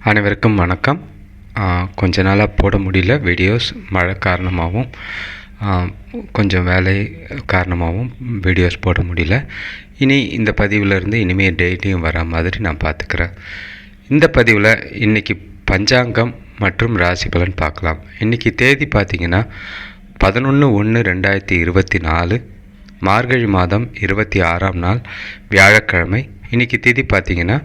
அனைவருக்கும் வணக்கம். கொஞ்ச நாளாக போட முடியல. வீடியோஸ் மழை காரணமாகவும் கொஞ்சம் வேலை காரணமாகவும் வீடியோஸ் போட முடியல. இனி இந்த பதிவில் இருந்து இனிமேல் டெய்லியும் வர மாதிரி நான் பார்த்துக்கிறேன் இந்த பதிவில் இன்றைக்கி பஞ்சாங்கம் மற்றும் ராசி பலன் பார்க்கலாம் இன்றைக்கி தேதி பார்த்திங்கன்னா பதினொன்று ஒன்று ரெண்டாயிரத்தி இருபத்தி நாலு மார்கழி மாதம் இருபத்தி ஆறாம் நாள் வியாழக்கிழமை. இன்றைக்கி திதி பார்த்திங்கன்னா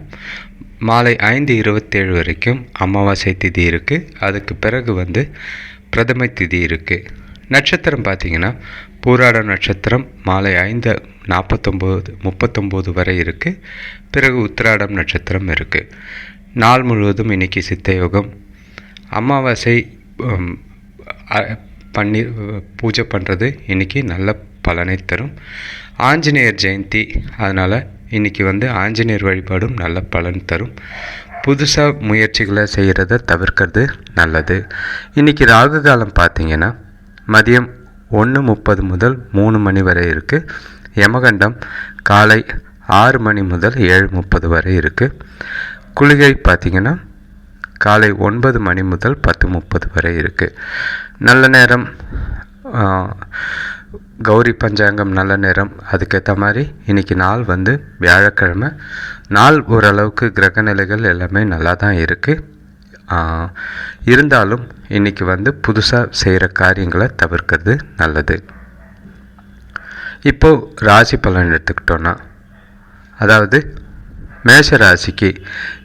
மாலை ஐந்து இருபத்தேழு வரைக்கும் அமாவாசை திதி இருக்குது அதுக்கு பிறகு வந்து பிரதமை திதி இருக்குது நட்சத்திரம் பார்த்திங்கன்னா பூராட நட்சத்திரம் மாலை ஐந்து நாற்பத்தொம்போது முப்பத்தொம்போது வரை இருக்குது பிறகு உத்திராடம் நட்சத்திரம் இருக்குது நாள் முழுவதும் இன்றைக்கி சித்தயோகம். அமாவாசை பண்ணி பூஜை பண்ணுறது இன்றைக்கி நல்ல பலனை தரும். ஆஞ்சநேயர் ஜெயந்தி அதனால் இன்றைக்கி வந்து ஆஞ்சநேயர் வழிபாடும் நல்ல பலன் தரும். புதுசாக முயற்சிகளை செய்கிறத தவிர்க்கிறது நல்லது. இன்றைக்கி ராகு காலம் பார்த்தீங்கன்னா மதியம் ஒன்று முப்பது முதல் மூணு மணி வரை இருக்குது யமகண்டம் காலை ஆறு மணி முதல் ஏழு முப்பது வரை இருக்குது குளிகை பார்த்திங்கன்னா காலை ஒன்பது மணி முதல் பத்து முப்பது வரை இருக்குது நல்ல நேரம் கௌரி பஞ்சாங்கம் நல்ல நேரம். அதுக்கேற்ற மாதிரி இன்றைக்கி நாள் வந்து வியாழக்கிழமை. நாள் ஓரளவுக்கு கிரக நிலைகள் எல்லாமே நல்லா தான் இருக்குது இருந்தாலும் இன்றைக்கி வந்து புதுசாக செய்கிற காரியங்களை தவிர்க்கிறது நல்லது. இப்போது ராசி பலன் எடுத்துக்கிட்டோன்னா அதாவது மேஷ ராசிக்கு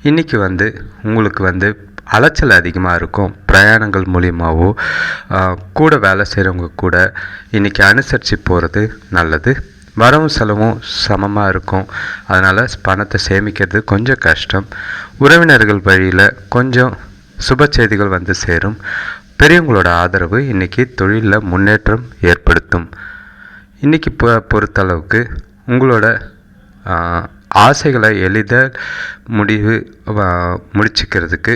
இன்றைக்கி வந்து உங்களுக்கு வந்து அலைச்சல் அதிகமாக இருக்கும். பிரயாணங்கள் மூலியமாகவோ கூட வேலை செய்கிறவங்க கூட இன்றைக்கி அனுசரித்து போகிறது நல்லது. வரவும் செலவும் சமமாக இருக்கும். அதனால் பணத்தை சேமிக்கிறது கொஞ்சம் கஷ்டம். உறவினர்கள் வழியில் கொஞ்சம் சுப செய்திகள் வந்து சேரும். பெரியவங்களோட ஆதரவு இன்றைக்கி தொழிலில் முன்னேற்றம் ஏற்படுத்தும். இன்றைக்கி பொ பொறுத்தளவுக்கு உங்களோட ஆசைகளை எளிதாக முடிவு ஆ, முடிச்சுக்கிறதுக்கு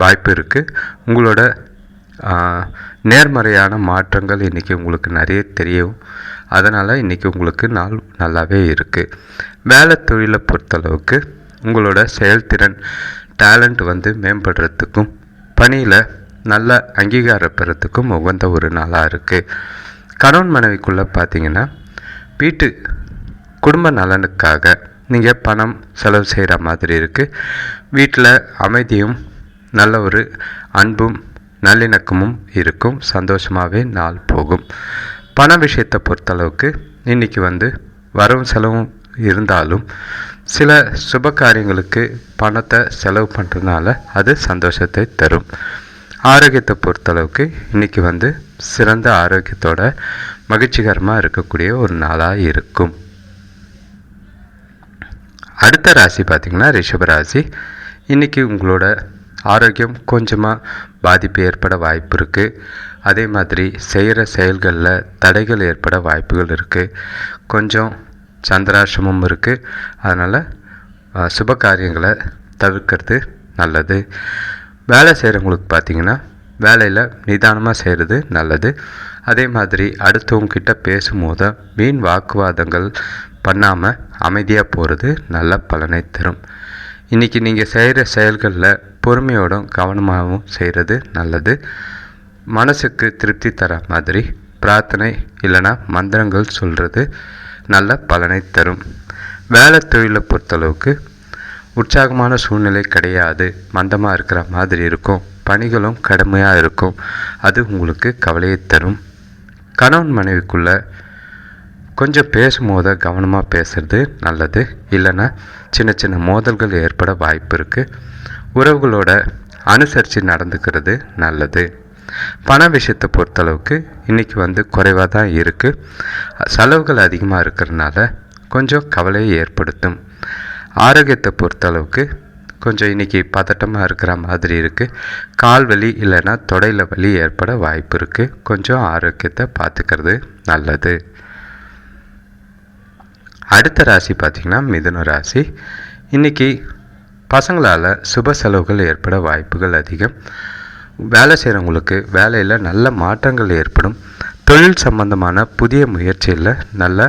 வாய்ப்பு இருக்குது உங்களோட நேர்மறையான மாற்றங்கள் இன்றைக்கி உங்களுக்கு நிறைய தெரியும். அதனால் இன்றைக்கி உங்களுக்கு நாள் நல்லாவே இருக்குது வேலை தொழிலை பொறுத்தளவுக்கு உங்களோட செயல்திறன் டேலண்ட் வந்து மேம்படுறதுக்கும் பணியில் நல்ல அங்கீகாரம் பெறத்துக்கும் உகந்த ஒரு நாளாக இருக்குது கணவன் மனைவிக்குள்ளே பார்த்தீங்கன்னா வீட்டு குடும்ப நலனுக்காக நீங்கள் பணம் செலவு செய்கிற மாதிரி இருக்குது வீட்டில் அமைதியும் நல்ல ஒரு அன்பும் நல்லிணக்கமும் இருக்கும். சந்தோஷமாகவே நாள் போகும். பண விஷயத்தை பொறுத்தளவுக்கு இன்றைக்கி வந்து வரவும் செலவும் இருந்தாலும் சில சுப காரியங்களுக்கு பணத்தை செலவு பண்ணுறதுனால அது சந்தோஷத்தை தரும். ஆரோக்கியத்தை பொறுத்தளவுக்கு இன்றைக்கி வந்து சிறந்த ஆரோக்கியத்தோட மகிழ்ச்சிகரமாக இருக்கக்கூடிய ஒரு நாளாக இருக்கும். அடுத்த ராசி பார்த்திங்கன்னா ரிஷபராசி இன்றைக்கி உங்களோட ஆரோக்கியம் கொஞ்சமாக பாதிப்பு ஏற்பட வாய்ப்பு இருக்குது அதே மாதிரி செய்கிற செயல்களில் தடைகள் ஏற்பட வாய்ப்புகள் இருக்குது கொஞ்சம் சந்திராசிரமும் இருக்குது அதனால் சுப காரியங்களை தவிர்க்கிறது நல்லது. வேலை செய்கிறவங்களுக்கு பார்த்திங்கன்னா வேலையில் நிதானமாக செய்கிறது நல்லது. அதே மாதிரி அடுத்தவங்கக்கிட்ட பேசும்போது வீண் வாக்குவாதங்கள் பண்ணாமல் அமைதியாக போகிறது நல்ல பலனை தரும். இன்றைக்கி நீங்கள் செய்கிற செயல்களில் பொறுமையோடும் கவனமாகவும் செய்கிறது நல்லது. மனசுக்கு திருப்தி தர மாதிரி பிரார்த்தனை இல்லைன்னா மந்திரங்கள் சொல்கிறது நல்ல பலனை தரும். வேலை தொழிலை பொறுத்தளவுக்கு உற்சாகமான சூழ்நிலை கிடையாது. மந்தமாக இருக்கிற மாதிரி இருக்கும். பணிகளும் கடுமையாக இருக்கும். அது உங்களுக்கு கவலையை தரும். கணவன் மனைவிக்குள்ள கொஞ்சம் பேசும்போது கவனமாக பேசுறது நல்லது. இல்லைன்னா சின்ன சின்ன மோதல்கள் ஏற்பட வாய்ப்பு இருக்குது உறவுகளோட அனுசரித்து நடந்துக்கிறது நல்லது. பண விஷயத்தை பொறுத்தளவுக்கு இன்றைக்கி வந்து குறைவாக தான் இருக்குது செலவுகள் அதிகமாக இருக்கிறதுனால கொஞ்சம் கவலையை ஏற்படுத்தும். ஆரோக்கியத்தை பொறுத்தளவுக்கு கொஞ்சம் இன்றைக்கி பதட்டமாக இருக்கிற மாதிரி இருக்குது கால் வலி இல்லைன்னா தொடையில் வலி ஏற்பட வாய்ப்பு இருக்குது கொஞ்சம் ஆரோக்கியத்தை பார்த்துக்கிறது நல்லது. அடுத்த ராசி பார்த்திங்கன்னா மிதுன ராசி. இன்றைக்கி பசங்களால் சுப செலவுகள் ஏற்பட வாய்ப்புகள் அதிகம். வேலை செய்கிறவங்களுக்கு வேலையில் நல்ல மாற்றங்கள் ஏற்படும். தொழில் சம்பந்தமான புதிய முயற்சியில் நல்ல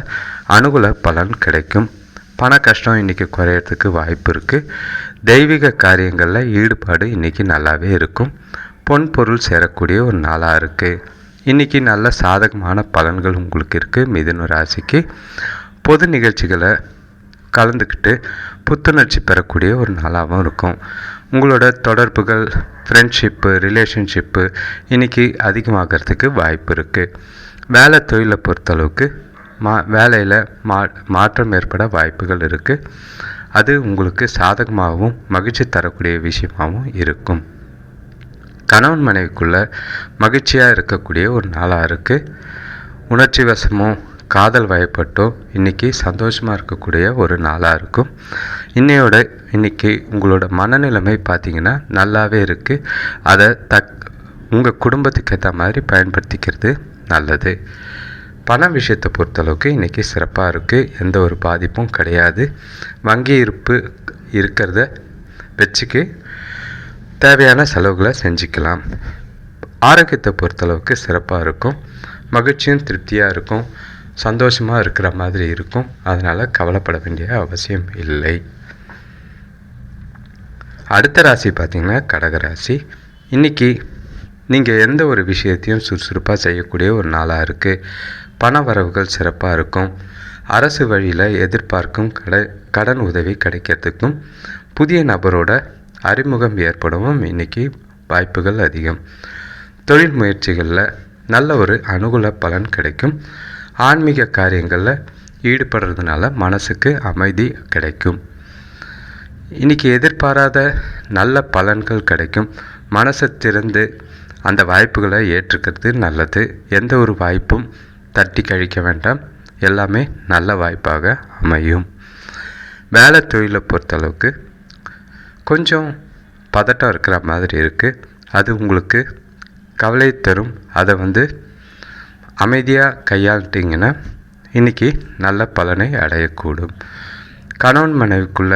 அனுகூல பலன் கிடைக்கும். பண கஷ்டம் இன்றைக்கி குறையறதுக்கு வாய்ப்பு இருக்குது தெய்வீக காரியங்களில் ஈடுபாடு இன்றைக்கி நல்லாவே இருக்கும். பொன் பொருள் சேரக்கூடிய ஒரு நாளாக இருக்குது இன்றைக்கி நல்ல சாதகமான பலன்கள் உங்களுக்கு இருக்குது மிதுன ராசிக்கு பொது நிகழ்ச்சிகளை கலந்துக்கிட்டு புத்துணர்ச்சி பெறக்கூடிய ஒரு நாளாகவும் இருக்கும். உங்களோட தொடர்புகள் ஃப்ரெண்ட்ஷிப்பு ரிலேஷன்ஷிப்பு இன்றைக்கி அதிகமாகிறதுக்கு வாய்ப்பு இருக்குது வேலை தொழிலை பொறுத்தளவுக்கு மா வேலையில் மா மாற்றம் ஏற்பட வாய்ப்புகள் இருக்குது அது உங்களுக்கு சாதகமாகவும் மகிழ்ச்சி தரக்கூடிய விஷயமாகவும் இருக்கும். கணவன் மனைவிக்குள்ளே மகிழ்ச்சியாக இருக்கக்கூடிய ஒரு நாளாக இருக்குது உணர்ச்சி வசமும் காதல் வயப்பட்டோம் இன்றைக்கி சந்தோஷமாக இருக்கக்கூடிய ஒரு நாளாக இருக்கும். இன்னையோட இன்றைக்கி உங்களோட மனநிலைமை பார்த்திங்கன்னா நல்லாவே இருக்குது அதை தக் உங்கள் குடும்பத்துக்கு ஏற்ற மாதிரி பயன்படுத்திக்கிறது நல்லது. பண விஷயத்தை பொறுத்தளவுக்கு இன்றைக்கி சிறப்பாக இருக்குது எந்த ஒரு பாதிப்பும் கிடையாது. வங்கி இருப்பு இருக்கிறத வச்சுக்கு தேவையான செலவுகளை செஞ்சுக்கலாம். ஆரோக்கியத்தை பொறுத்தளவுக்கு சிறப்பாக இருக்கும். மகிழ்ச்சியும் திருப்தியாக இருக்கும். சந்தோஷமாக இருக்கிற மாதிரி இருக்கும். அதனால் கவலைப்பட வேண்டிய அவசியம் இல்லை. அடுத்த ராசி பார்த்திங்கன்னா கடகராசி இன்றைக்கி நீங்கள் எந்த ஒரு விஷயத்தையும் சுறுசுறுப்பாக செய்யக்கூடிய ஒரு நாளாக இருக்குது பண வரவுகள் சிறப்பாக இருக்கும். அரசு வழியில் எதிர்பார்க்கும் கட கடன் உதவி கிடைக்கிறதுக்கும் புதிய நபரோட அறிமுகம் ஏற்படவும் இன்றைக்கி வாய்ப்புகள் அதிகம். தொழில் முயற்சிகளில் நல்ல ஒரு அனுகூல பலன் கிடைக்கும். ஆன்மீக காரியங்களில் ஈடுபடுறதுனால மனசுக்கு அமைதி கிடைக்கும். இன்றைக்கி எதிர்பாராத நல்ல பலன்கள் கிடைக்கும். மனசை திறந்து அந்த வாய்ப்புகளை ஏற்றுக்கிறது நல்லது. எந்த ஒரு வாய்ப்பும் தட்டி கழிக்க வேண்டாம். எல்லாமே நல்ல வாய்ப்பாக அமையும். வேலை தொழிலை பொறுத்தளவுக்கு கொஞ்சம் பதட்டம் இருக்கிற மாதிரி இருக்குது அது உங்களுக்கு கவலை தரும். அதை வந்து அமைதியாக கையாண்டிங்கன்னா இன்றைக்கி நல்ல பலனை அடையக்கூடும். கணவன் மனைவிக்குள்ள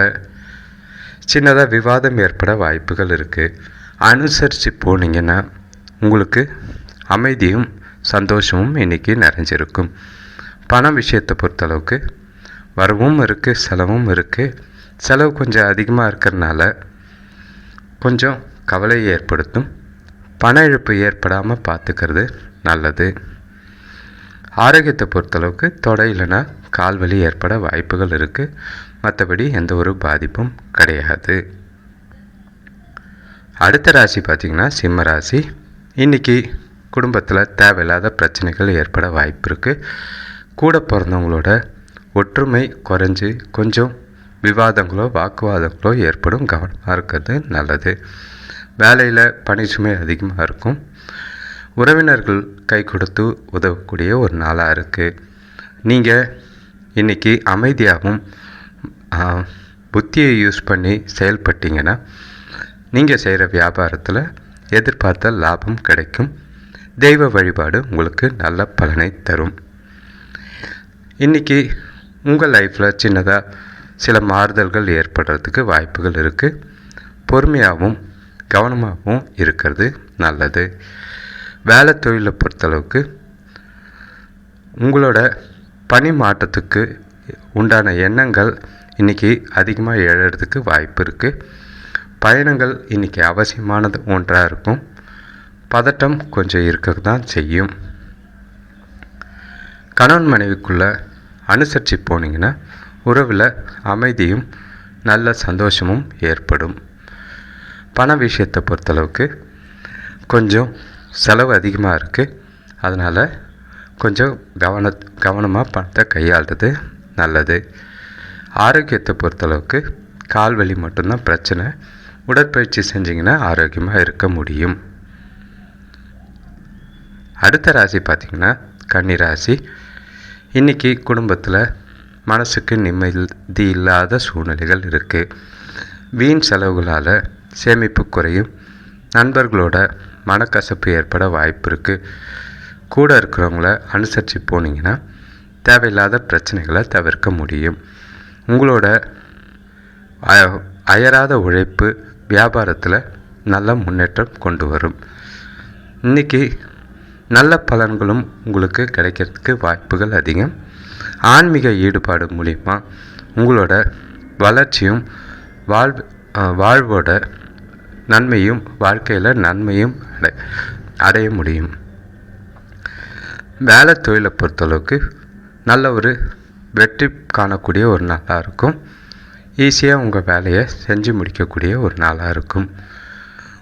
சின்னதாக விவாதம் ஏற்பட வாய்ப்புகள் இருக்குது அனுசரித்து போனீங்கன்னா உங்களுக்கு அமைதியும் சந்தோஷமும் இன்றைக்கி நிறைஞ்சிருக்கும். பண விஷயத்தை பொறுத்தளவுக்கு வரவும் இருக்குது செலவும் இருக்குது செலவு கொஞ்சம் அதிகமாக இருக்கிறனால கொஞ்சம் கவலையை ஏற்படுத்தும். பண இழப்பு ஏற்படாமல் பார்த்துக்கிறது நல்லது. ஆரோக்கியத்தை பொறுத்தளவுக்கு தொடை இல்லைன்னா கால்வலி ஏற்பட வாய்ப்புகள் இருக்குது மற்றபடி எந்த ஒரு பாதிப்பும் கிடையாது. அடுத்த ராசி பார்த்திங்கன்னா சிம்ம ராசி. இன்றைக்கி குடும்பத்தில் தேவையில்லாத பிரச்சனைகள் ஏற்பட வாய்ப்பு இருக்குது கூட பிறந்தவங்களோட ஒற்றுமை குறைஞ்சி கொஞ்சம் விவாதங்களோ வாக்குவாதங்களோ ஏற்படும். கவனமாக இருக்கிறது நல்லது. வேலையில் பணி சுமை அதிகமாக இருக்கும். உறவினர்கள் கை கொடுத்து உதவக்கூடிய ஒரு நாளாக இருக்குது நீங்கள் இன்றைக்கி அமைதியாகவும் புத்தியை யூஸ் பண்ணி செயல்பட்டீங்கன்னா நீங்கள் செய்கிற வியாபாரத்தில் எதிர்பார்த்த லாபம் கிடைக்கும். தெய்வ வழிபாடு உங்களுக்கு நல்ல பலனை தரும். இன்றைக்கி உங்கள் லைஃப்பில் சின்னதாக சில மாறுதல்கள் ஏற்படுறதுக்கு வாய்ப்புகள் இருக்குது பொறுமையாகவும் கவனமாகவும் இருக்கிறது நல்லது. வேலை தொழிலை பொறுத்தளவுக்கு உங்களோட பணி மாற்றத்துக்கு உண்டான எண்ணங்கள் இன்றைக்கி அதிகமாக எழறதுக்கு வாய்ப்பு இருக்குது பயணங்கள் இன்றைக்கி அவசியமானது ஒன்றாக இருக்கும். பதட்டம் கொஞ்சம் இருக்க தான் செய்யும். கணவன் மனைவிக்குள்ளே அனுசரித்து போனீங்கன்னா உறவில் அமைதியும் நல்ல சந்தோஷமும் ஏற்படும். பண விஷயத்தை பொறுத்தளவுக்கு கொஞ்சம் செலவு அதிகமாக இருக்குது அதனால் கொஞ்சம் கவன கவனமாக பணத்தை கையாளுறது நல்லது. ஆரோக்கியத்தை பொறுத்தளவுக்கு கால் வலி மட்டும்தான் பிரச்சனை. உடற்பயிற்சி செஞ்சிங்கன்னா ஆரோக்கியமாக இருக்க முடியும். அடுத்த ராசி பார்த்திங்கன்னா கன்னி ராசி. இன்றைக்கி குடும்பத்தில் மனசுக்கு நிம்மதி இல்லாத சூழ்நிலைகள் இருக்குது வீண் செலவுகளால் சேமிப்பு குறையும். நண்பர்களோட மனக்கசப்பு ஏற்பட வாய்ப்பு இருக்குது கூட இருக்கிறவங்கள அனுசரித்து போனீங்கன்னா தேவையில்லாத பிரச்சனைகளை தவிர்க்க முடியும். உங்களோட அயராத உழைப்பு வியாபாரத்தில் நல்ல முன்னேற்றம் கொண்டு வரும். இன்றைக்கி நல்ல பலன்களும் உங்களுக்கு கிடைக்கிறதுக்கு வாய்ப்புகள் அதிகம். ஆன்மீக ஈடுபாடு மூலிமா உங்களோட வளர்ச்சியும் வாழ் வாழ்வோட நன்மையும் வாழ்க்கையில் நன்மையும் அடை அடைய முடியும். வேலை தொழிலை பொறுத்தளவுக்கு நல்ல ஒரு வெற்றி காணக்கூடிய ஒரு நாளாக இருக்கும். ஈஸியாக உங்கள் வேலையை செஞ்சு முடிக்கக்கூடிய ஒரு நாளாக இருக்கும்.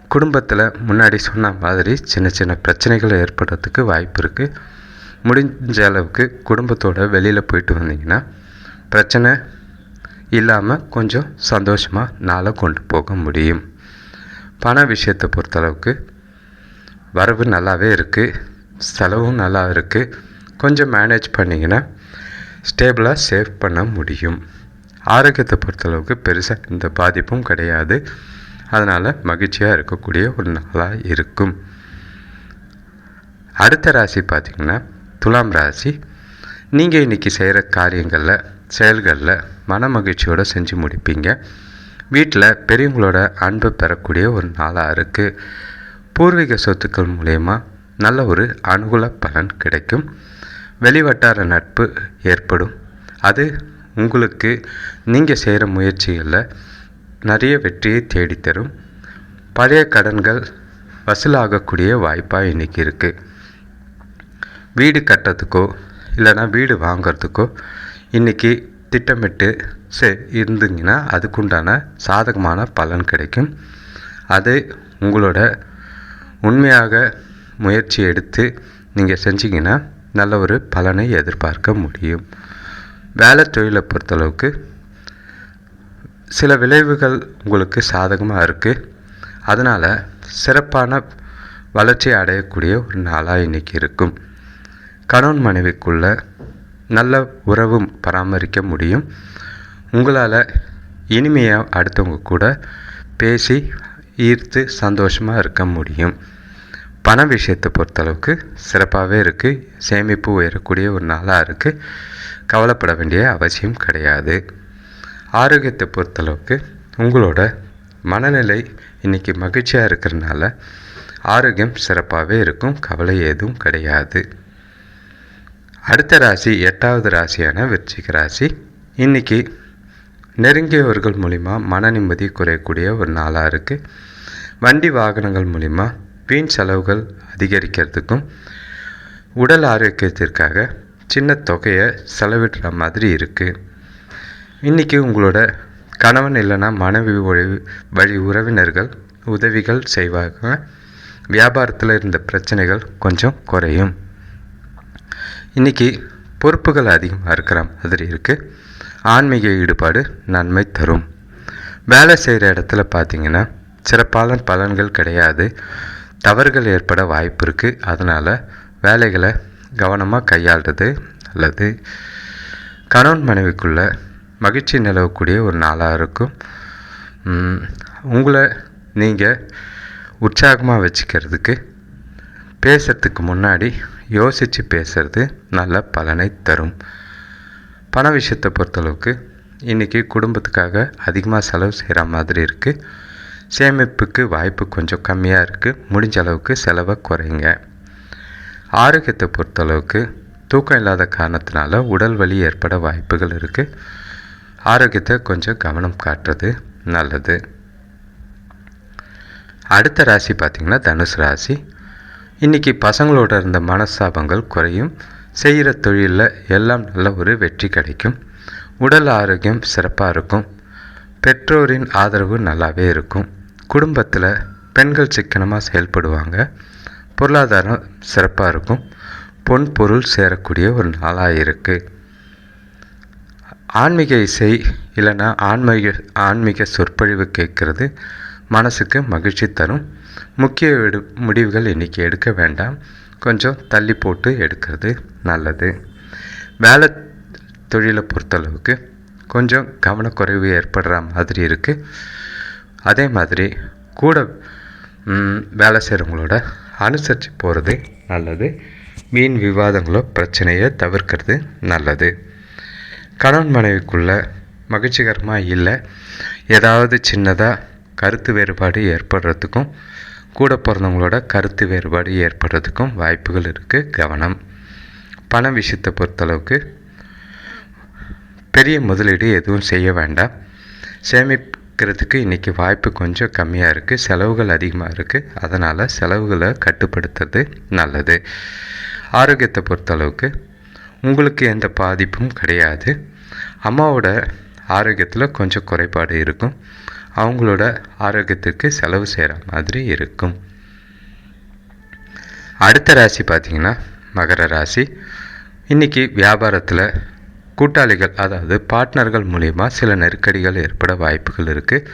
குடும்பத்தில் முன்னாடி சொன்ன மாதிரி சின்ன சின்ன பிரச்சனைகள் ஏற்படுறதுக்கு வாய்ப்பு இருக்குது முடிஞ்ச அளவுக்கு குடும்பத்தோடு வெளியில் போயிட்டு வந்தீங்கன்னா பிரச்சனை இல்லாமல் கொஞ்சம் சந்தோஷமாக நாளை கொண்டு போக முடியும். பண விஷயத்தை பொறுத்தளவுக்கு வரவு நல்லாவே இருக்குது செலவும் நல்லா இருக்குது கொஞ்சம் மேனேஜ் பண்ணிங்கன்னா ஸ்டேபிளாக சேவ் பண்ண முடியும். ஆரோக்கியத்தை பொறுத்தளவுக்கு பெருசாக எந்த பாதிப்பும் கிடையாது. அதனால் மகிழ்ச்சியாக இருக்கக்கூடிய ஒரு நாளாக இருக்கும். அடுத்த ராசி பார்த்திங்கன்னா துலாம் ராசி. நீங்கள் இன்றைக்கி செய்கிற காரியங்களில் செயல்களில் மன மகிழ்ச்சியோடு செஞ்சு முடிப்பீங்க. வீட்டில் பெரியவங்களோட அன்பு பெறக்கூடிய ஒரு நாளாக இருக்குது பூர்வீக சொத்துக்கள் மூலயமா நல்ல ஒரு அனுகூல பலன் கிடைக்கும். வெளிவட்டார நட்பு ஏற்படும். அது உங்களுக்கு நீங்கள் செய்கிற முயற்சிகளில் நிறைய வெற்றியை தேடித்தரும். பழைய கடன்கள் வசூலாகக்கூடிய வாய்ப்பாக இன்றைக்கி இருக்குது வீடு கட்டுறதுக்கோ இல்லைனா வீடு வாங்கிறதுக்கோ இன்றைக்கி திட்டமிட்டு சே இருந்தீங்கன்னா அதுக்குண்டான சாதகமான பலன் கிடைக்கும். அது உங்களோட உண்மையாக முயற்சி எடுத்து நீங்கள் செஞ்சிங்கன்னா நல்ல ஒரு பலனை எதிர்பார்க்க முடியும். வேலை தொழிலை பொறுத்தளவுக்கு சில விளைவுகள் உங்களுக்கு சாதகமாக இருக்குது அதனால் சிறப்பான வளர்ச்சி அடையக்கூடிய ஒரு நாளாக இன்றைக்கி இருக்கும். கணவன் மனைவிக்குள்ளே நல்ல உறவும் பராமரிக்க முடியும். உங்களால் இனிமையாக அடுத்தவங்க கூட பேசி ஈர்த்து சந்தோஷமாக இருக்க முடியும். பண விஷயத்தை பொறுத்தளவுக்கு சிறப்பாகவே இருக்குது சேமிப்பு உயரக்கூடிய ஒரு நாளாக இருக்குது கவலைப்பட வேண்டிய அவசியம் கிடையாது. ஆரோக்கியத்தை பொறுத்தளவுக்கு உங்களோட மனநிலை இன்றைக்கி மகிழ்ச்சியாக இருக்கிறனால ஆரோக்கியம் சிறப்பாகவே இருக்கும். கவலை எதுவும் கிடையாது. அடுத்த ராசி எட்டாவது ராசியான விருச்சிக ராசி. இன்றைக்கி நெருங்கியவர்கள் மூலிமா மன நிம்மதி குறையக்கூடிய ஒரு நாளாக இருக்குது வண்டி வாகனங்கள் மூலிமா வீண் செலவுகள் அதிகரிக்கிறதுக்கும் உடல் ஆரோக்கியத்திற்காக சின்ன தொகையை செலவிடுற மாதிரி இருக்குது இன்றைக்கி உங்களோட கணவன் இல்லைன்னா மனைவி வழி வழி உறவினர்கள் உதவிகள் செய்வாங்க. வியாபாரத்தில் இருந்த பிரச்சனைகள் கொஞ்சம் குறையும். இன்றைக்கி பொறுப்புகள் அதிகமாக இருக்கிற மாதிரி இருக்குது ஆன்மீக ஈடுபாடு நன்மை தரும். வேலை செய்கிற இடத்துல பார்த்தீங்கன்னா சிறப்பான பலன்கள் கிடையாது. தவறுகள் ஏற்பட வாய்ப்பு இருக்குது அதனால் வேலைகளை கவனமாக கையாளுறது அல்லது கணவன் மனைவிக்குள்ள மகிழ்ச்சி நிலவக்கூடிய ஒரு நாளாக இருக்கும். உங்களை நீங்கள் உற்சாகமாக வச்சுக்கிறதுக்கு பேசுகிறதுக்கு முன்னாடி யோசித்து பேசுகிறது நல்ல பலனை தரும். பண விஷயத்தை பொறுத்தளவுக்கு இன்றைக்கி குடும்பத்துக்காக அதிகமாக செலவு செய்கிற மாதிரி இருக்குது சேமிப்புக்கு வாய்ப்பு கொஞ்சம் கம்மியாக இருக்குது முடிஞ்ச அளவுக்கு செலவை குறைங்க. ஆரோக்கியத்தை பொறுத்தளவுக்கு தூக்கம் இல்லாத காரணத்தினால உடல் வலி ஏற்பட வாய்ப்புகள் இருக்குது ஆரோக்கியத்தை கொஞ்சம் கவனம் காட்டுறது நல்லது. அடுத்த ராசி பார்த்திங்கன்னா தனுசு ராசி. இன்றைக்கி பசங்களோட இருந்த மனஸ்தாபங்கள் குறையும். செய்கிற தொழிலில் எல்லாம் நல்ல ஒரு வெற்றி கிடைக்கும். உடல் ஆரோக்கியம் சிறப்பாக இருக்கும். பெற்றோரின் ஆதரவு நல்லாவே இருக்கும். குடும்பத்தில் பெண்கள் சிக்கனமாக செயல்படுவாங்க. பொருளாதாரம் சிறப்பாக இருக்கும். பொன் பொருள் சேரக்கூடிய ஒரு நாளாக இருக்குது ஆன்மீக இசை இல்லைன்னா ஆன்மீக ஆன்மீக சொற்பொழிவு கேட்குறது மனசுக்கு மகிழ்ச்சி தரும். முக்கிய எடு முடிவுகள் இன்றைக்கி எடுக்க வேண்டாம். கொஞ்சம் தள்ளி போட்டு எடுக்கிறது நல்லது. வேலை தொழிலை பொறுத்தளவுக்கு கொஞ்சம் கவனக்குறைவு ஏற்படுற மாதிரி இருக்குது அதே மாதிரி கூட வேலை செய்கிறவங்களோட அனுசரித்து போகிறது நல்லது. மீன் விவாதங்களோ பிரச்சனையை தவிர்க்கிறது நல்லது. கணவன் மனைவிக்குள்ள மகிழ்ச்சிகரமாக இல்லை. ஏதாவது சின்னதாக கருத்து வேறுபாடு ஏற்படுறதுக்கும் கூட பிறந்தவங்களோட கருத்து வேறுபாடு ஏற்படுறதுக்கும் வாய்ப்புகள் இருக்குது கவனம். பண விஷயத்தை பொறுத்தளவுக்கு பெரிய முதலீடு எதுவும் செய்ய வேண்டாம். சேமிக்கிறதுக்கு இன்றைக்கி வாய்ப்பு கொஞ்சம் கம்மியாக இருக்குது செலவுகள் அதிகமாக இருக்குது அதனால் செலவுகளை கட்டுப்படுத்துறது நல்லது. ஆரோக்கியத்தை பொறுத்தளவுக்கு உங்களுக்கு எந்த பாதிப்பும் கிடையாது. அம்மாவோட ஆரோக்கியத்தில் கொஞ்சம் குறைபாடு இருக்கும். அவங்களோட ஆரோக்கியத்துக்கு செலவு செய்கிற மாதிரி இருக்கும். அடுத்த ராசி பார்த்திங்கன்னா மகர ராசி. இன்றைக்கி வியாபாரத்தில் கூட்டாளிகள் அதாவது பார்ட்னர்கள் மூலிமா சில நெருக்கடிகள் ஏற்பட வாய்ப்புகள் இருக்குது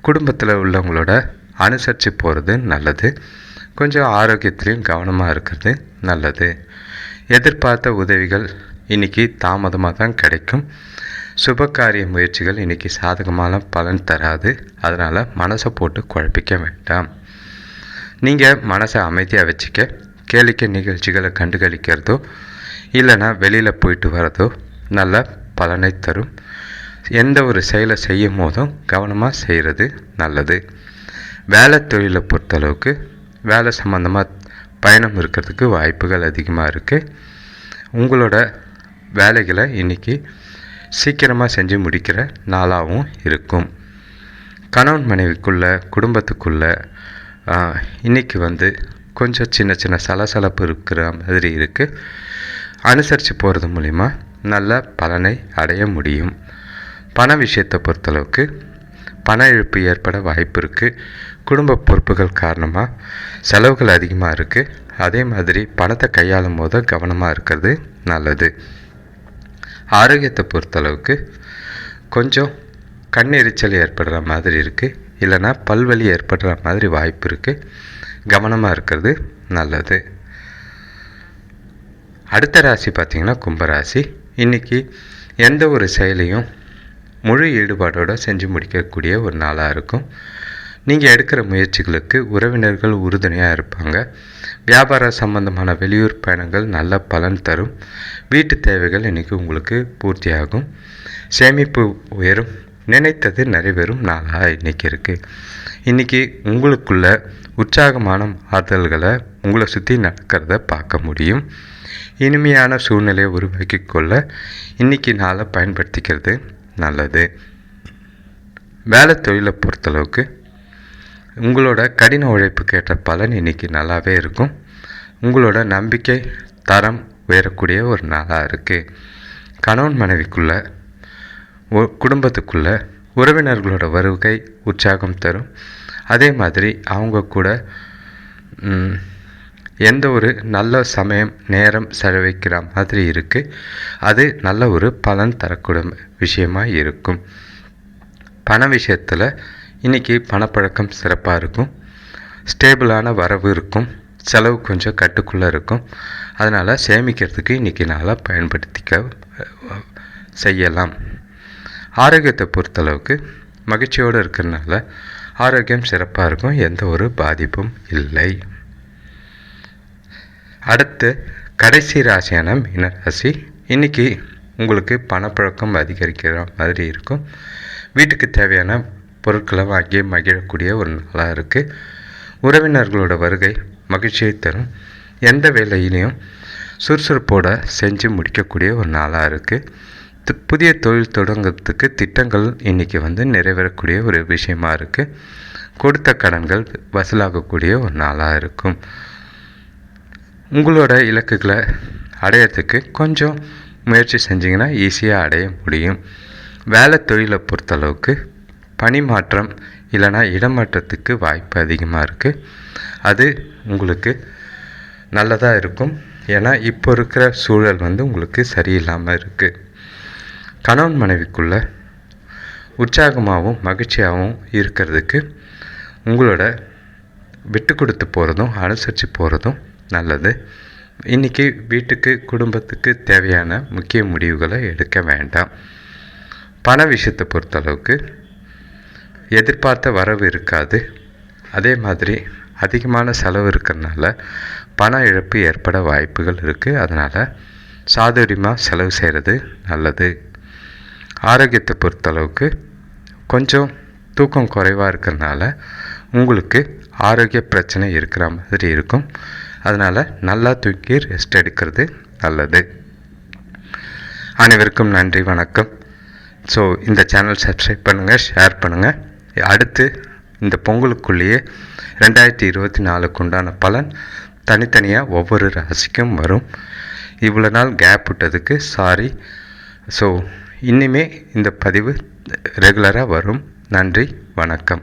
குடும்பத்தில் உள்ளவங்களோட அனுசரித்து போகிறது நல்லது. கொஞ்சம் ஆரோக்கியத்துலேயும் கவனமாக இருக்கிறது நல்லது. எதிர்பார்த்த உதவிகள் இன்றைக்கி தாமதமாக தான் கிடைக்கும். சுபகாரிய முயற்சிகள் இன்றைக்கி சாதகமான பலன் தராது. அதனால் மனசை போட்டு குழப்பிக்க வேண்டாம். நீங்கள் மனசை அமைதியாக வச்சுக்க கேளிக்கை நிகழ்ச்சிகளை கண்டுகளிக்கிறதோ இல்லைனா வெளியில் போயிட்டு வரதோ நல்ல பலனை தரும். எந்த ஒரு செயலை செய்யும் போதும் கவனமாக செய்கிறது நல்லது. வேலை தொழிலை பொறுத்தளவுக்கு வேலை சம்மந்தமாக பயணம் இருக்கிறதுக்கு வாய்ப்புகள் அதிகமாக இருக்குது உங்களோட வேலைகளை இன்றைக்கி சீக்கிரமாக செஞ்சு முடிக்கிற நாளாகவும் இருக்கும். கணவன் மனைவிக்குள்ள குடும்பத்துக்குள்ள இன்றைக்கி வந்து கொஞ்சம் சின்ன சின்ன சலசலப்பு இருக்கிற மாதிரி இருக்குது அனுசரித்து போகிறது மூலிமா நல்ல பலனை அடைய முடியும். பண விஷயத்தை பொறுத்தளவுக்கு பண இழப்பு ஏற்பட வாய்ப்பு இருக்குது குடும்ப பொறுப்புகள் காரணமாக செலவுகள் அதிகமாக இருக்குது அதே மாதிரி பணத்தை கையாளும் போது கவனமாக இருக்கிறது நல்லது. ஆரோக்கியத்தை பொறுத்தளவுக்கு கொஞ்சம் கண் எரிச்சல் ஏற்படுற மாதிரி இருக்குது இல்லைன்னா பல்வலி ஏற்படுற மாதிரி வாய்ப்பு இருக்குது கவனமாக இருக்கிறது நல்லது. அடுத்த ராசி பார்த்திங்கன்னா கும்பராசி இன்றைக்கி எந்த ஒரு செயலையும் முழு ஈடுபாடோடு செஞ்சு முடிக்கக்கூடிய ஒரு நாளாக இருக்கும். நீங்கள் எடுக்கிற முயற்சிகளுக்கு உறவினர்கள் உறுதுணையாக இருப்பாங்க. வியாபார சம்பந்தமான வெளியூர் பயணங்கள் நல்ல பலன் தரும். வீட்டு தேவைகள் இன்றைக்கி உங்களுக்கு பூர்த்தியாகும். சேமிப்பு உயரும். நினைத்தது நிறைவேறும். நாளாக இன்றைக்கி இருக்குது இன்றைக்கி உங்களுக்குள்ள உற்சாகமான ஆறுதல்களை உங்களை சுற்றி நடக்கிறத பார்க்க முடியும். இனிமையான சூழ்நிலையை உருவாக்கி கொள்ள இன்றைக்கி நாளை பயன்படுத்திக்கிறது நல்லது. வேலை தொழிலை பொறுத்தளவுக்கு உங்களோட கடின உழைப்புக்கு ஏற்ற பலன் இன்றைக்கி நல்லாவே இருக்கும். உங்களோட நம்பிக்கை தரம் உயரக்கூடிய ஒரு நாளாக இருக்குது கணவன் மனைவிக்குள்ள குடும்பத்துக்குள்ள உறவினர்களோட வருகை உற்சாகம் தரும். அதே மாதிரி அவங்க கூட எந்த ஒரு நல்ல சமயம் நேரம் செலவிக்கிற மாதிரி இருக்குது அது நல்ல ஒரு பலன் தரக்கூடிய விஷயமாக இருக்கும். பண விஷயத்தில் இன்றைக்கி பணப்பழக்கம் சிறப்பாக இருக்கும். ஸ்டேபிளான வரவு இருக்கும். செலவு கொஞ்சம் கட்டுக்குள்ளே இருக்கும். அதனால் சேமிக்கிறதுக்கு இன்றைக்கி நாளாக பயன்படுத்திக்க செய்யலாம். ஆரோக்கியத்தை பொறுத்தளவுக்கு மகிழ்ச்சியோடு இருக்கிறனால ஆரோக்கியம் சிறப்பாக இருக்கும். எந்த ஒரு பாதிப்பும் இல்லை. அடுத்து கடைசி ராசியான மீனராசி இன்றைக்கி உங்களுக்கு பணப்பழக்கம் அதிகரிக்கிற மாதிரி இருக்கும். வீட்டுக்கு தேவையான பொருட்களை வாங்கி மகிழக்கூடிய ஒரு நாளாக இருக்குது உறவினர்களோட வருகை மகிழ்ச்சியை தரும். எந்த வேலையிலையும் சுறுசுறுப்போடு செஞ்சு முடிக்கக்கூடிய ஒரு நாளாக இருக்குது புதிய தொழில் தொடங்கிறதுக்கு திட்டங்கள் இன்றைக்கி வந்து நிறைவேறக்கூடிய ஒரு விஷயமா இருக்குது கொடுத்த கடன்கள் வசூலாகக்கூடிய ஒரு நாளாக இருக்கும். உங்களோட இலக்குகளை அடையிறதுக்கு கொஞ்சம் முயற்சி செஞ்சிங்கன்னா ஈஸியாக அடைய முடியும். வேலை தொழிலை பொறுத்தளவுக்கு பணி மாற்றம் இல்லைனா இடமாற்றத்துக்கு வாய்ப்பு அதிகமாக இருக்குது அது உங்களுக்கு நல்லதாக இருக்கும். ஏன்னா இப்போ இருக்கிற சூழல் வந்து உங்களுக்கு சரியில்லாமல் இருக்குது கணவன் மனைவிக்குள்ள உற்சாகமாகவும் மகிழ்ச்சியாகவும் இருக்கிறதுக்கு உங்களோட விட்டு கொடுத்து போகிறதும் அனுசரித்து போகிறதும் நல்லது. இன்றைக்கி வீட்டுக்கு குடும்பத்துக்கு தேவையான முக்கிய முடிவுகளை எடுக்க வேண்டாம். பண விஷயத்தை பொறுத்தளவுக்கு எதிர்பார்த்த வரவு இருக்காது. அதே மாதிரி அதிகமான செலவு இருக்கிறதுனால பண இழப்பு ஏற்பட வாய்ப்புகள் இருக்குது அதனால் சாதுரியமாக செலவு செய்கிறது நல்லது. ஆரோக்கியத்தை பொறுத்தளவுக்கு கொஞ்சம் தூக்கம் குறைவாக இருக்கிறதுனால உங்களுக்கு ஆரோக்கிய பிரச்சனை இருக்கிற மாதிரி இருக்கும். அதனால் நல்லா தூக்கி ரெஸ்ட் எடுக்கிறது நல்லது. அனைவருக்கும் நன்றி வணக்கம். ஸோ இந்த சேனல் சப்ஸ்கிரைப் பண்ணுங்கள் ஷேர் பண்ணுங்கள் அடுத்து இந்த பொங்கலுக்குள்ளேயே ரெண்டாயிரத்தி இருபத்தி நாலுக்கு உண்டான பலன் தனித்தனியாக ஒவ்வொரு ராசிக்கும் வரும். இவ்வளோ நாள் கேப் விட்டதுக்கு சாரி ஸோ இனிமே இந்த பதிவு ரெகுலராக வரும். நன்றி வணக்கம்.